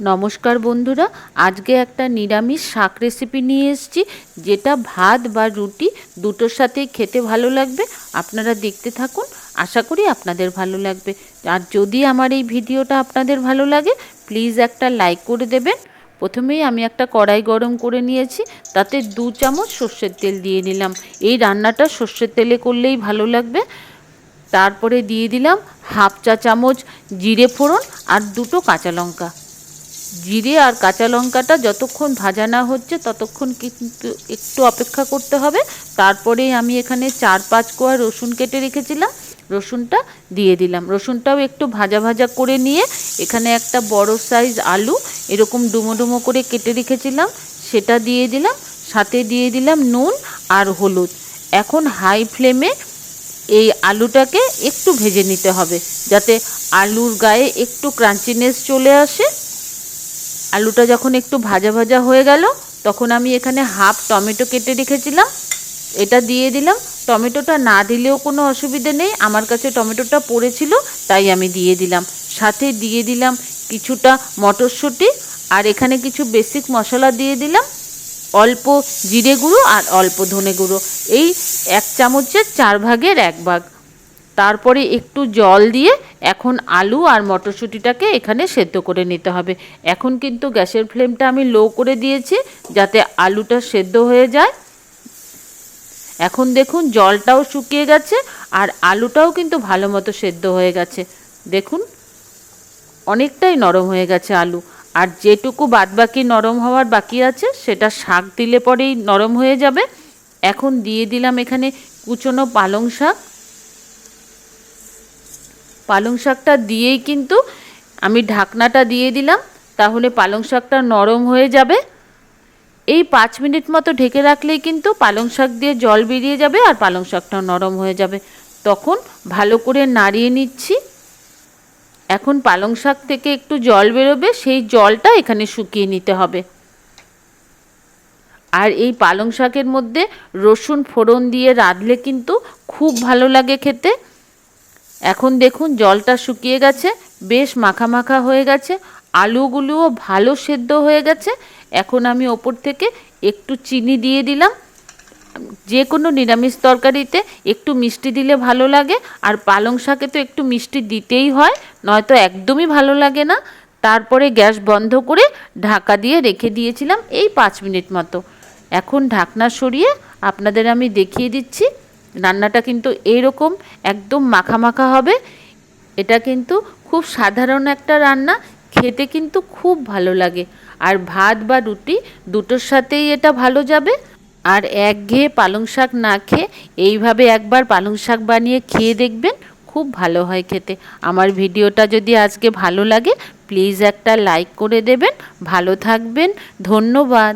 নমস্কার বন্ধুরা, আজকে একটা নিরামিষ শাক রেসিপি নিয়ে এসেছি, যেটা ভাত বা রুটি দুটোর সাথেই খেতে ভালো লাগবে। আপনারা দেখতে থাকুন, আশা করি আপনাদের ভালো লাগবে। আর যদি আমার এই ভিডিওটা আপনাদের ভালো লাগে প্লিজ একটা লাইক করে দেবেন। প্রথমেই আমি একটা কড়াই গরম করে নিয়েছি, তাতে দু চামচ সর্ষের তেল দিয়ে নিলাম। এই রান্নাটা সর্ষের তেলে করলেই ভালো লাগবে। তারপরে দিয়ে দিলাম হাফ চা চামচ জিরে ফোড়ন আর দুটো কাঁচা লঙ্কা। জিরে আর কাঁচা লঙ্কাটা যতক্ষণ ভাজা না হচ্ছে ততক্ষণ কিন্তু একটু অপেক্ষা করতে হবে। তারপরেই আমি এখানে চার পাঁচ কোয়া রসুন কেটে রেখেছিলাম, রসুনটা দিয়ে দিলাম। রসুনটাও একটু ভাজা ভাজা করে নিয়ে এখানে একটা বড় সাইজ আলু এরকম ডুমো ডুমো করে কেটে রেখেছিলাম, সেটা দিয়ে দিলাম, সাথে দিয়ে দিলাম নুন আর হলুদ। এখন হাই ফ্লেমে এই আলুটাকে একটু ভেজে নিতে হবে, যাতে আলুর গায়ে একটু ক্রাঞ্চিনেস চলে আসে। আলুটা যখন একটু ভাজা ভাজা হয়ে গেল, তখন আমি এখানে হাফ টমেটো কেটে রেখেছিলাম। এটা দিয়ে দিলাম। টমেটোটা না দিলেও কোনো অসুবিধে নেই। আমার কাছে টমেটোটা পড়েছিল, তাই আমি দিয়ে দিলাম। সাথে দিয়ে দিলাম কিছুটা মটরশুঁটি আর এখানে কিছু বেসিক মশলা দিয়ে দিলাম। অল্প জিরে গুঁড়ো আর অল্প ধনে গুঁড়ো। এই এক চামচের চার ভাগের এক ভাগ। তারপরে একটু জল দিয়ে এখন আলু আর মটরশুঁটিটাকে এখানে সেদ্ধ করে নিতে হবে। এখন কিন্তু গ্যাসের ফ্লেমটা আমি লো করে দিয়েছি যাতে আলুটা সেদ্ধ হয়ে যায়। এখন দেখুন জলটাও শুকিয়ে গেছে আর আলুটাও কিন্তু ভালো মতো সেদ্ধ হয়ে গেছে। দেখুন, অনেকটাই নরম হয়ে গেছে আলু। আর যেটুকু বাদবাকি নরম হওয়ার বাকি আছে, সেটা শাক দিলে পরেই নরম হয়ে যাবে। এখন দিয়ে দিলাম এখানে কুচনো পালং শাক। পালং শাকটা দিয়েই কিন্তু আমি ঢাকনাটা দিয়ে দিলাম, তাহলে পালং শাকটা নরম হয়ে যাবে। এই পাঁচ মিনিট মতো ঢেকে রাখলেই কিন্তু পালং শাক দিয়ে জল বেরিয়ে যাবে আর পালং শাকটা নরম হয়ে যাবে। তখন ভালো করে নাড়িয়ে নিচ্ছি। এখন পালং শাক থেকে একটু জল বেরোবে, সেই জলটা এখানে শুকিয়ে নিতে হবে। আর এই পালং শাকের মধ্যে রসুন ফোড়ন দিয়ে রাঁধলে কিন্তু খুব ভালো লাগে খেতে। এখন দেখুন জলটা শুকিয়ে গেছে, বেশ মাখা মাখা হয়ে গেছে, আলুগুলোও ভালো সেদ্ধ হয়ে গেছে। এখন আমি ওপর থেকে একটু চিনি দিয়ে দিলাম। যে কোনো নিরামিষ তরকারিতে একটু মিষ্টি দিলে ভালো লাগে, আর পালং শাকে তো একটু মিষ্টি দিতেই হয়, নয়তো একদমই ভালো লাগে না। তারপরে গ্যাস বন্ধ করে ঢাকা দিয়ে রেখে দিয়েছিলাম এই পাঁচ মিনিট মতো। এখন ঢাকনা সরিয়ে আপনাদের আমি দেখিয়ে দিচ্ছি। রান্নাটা কিন্তু এইরকম একদম মাখা মাখা হবে। এটা কিন্তু খুব সাধারণ একটা রান্না, খেতে কিন্তু খুব ভালো লাগে। আর ভাত বা রুটি দুটোর সাথেই এটা ভালো যাবে। আর একঘেয়ে পালং শাক না খেয়ে এইভাবে একবার পালং শাক বানিয়ে খেয়ে দেখবেন, খুব ভালো হয় খেতে। আমার ভিডিওটা যদি আজকে ভালো লাগে, প্লিজ একটা লাইক করে দেবেন। ভালো থাকবেন, ধন্যবাদ।